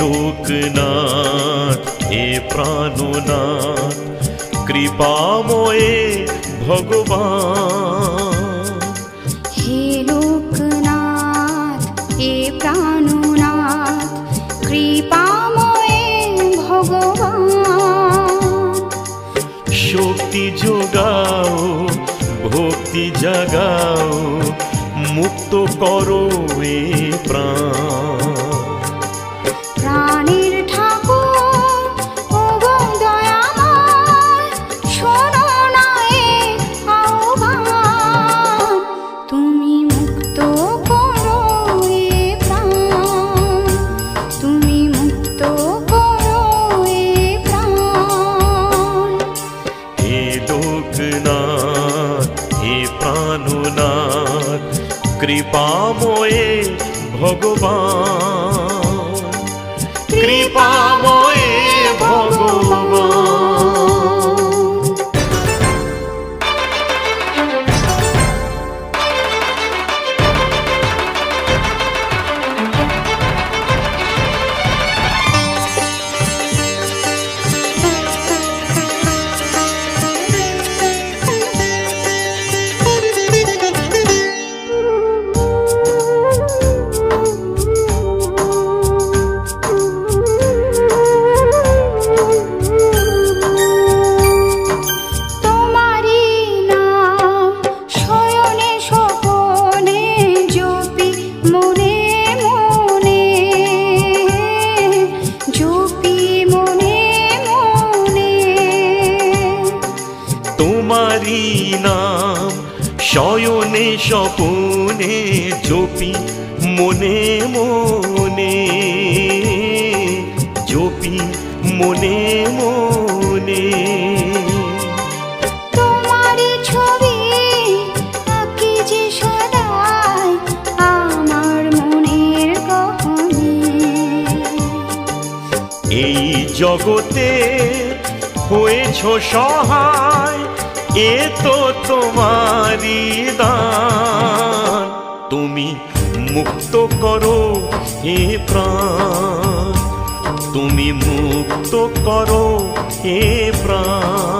লোকনাথ হে প্রাণনাথ কৃপাময়ে ভগবান। হে লোকনাথ হে প্রাণনাথ কৃপাময়ে ভগবান। শক্তি যোগাও ভক্তি জাগাও মুক্ত করো এ প্রাণ। প্রাণনাথ কৃপাময়ে ভগবান। নাম শয়নে স্বপনে জপি মনে মনে জপি মনে মনে। এই জগতে হয়েছ সহায় এ তো তোমারি দান। তুমি মুক্ত করো হে প্রাণ। তুমি মুক্ত করো হে প্রাণ।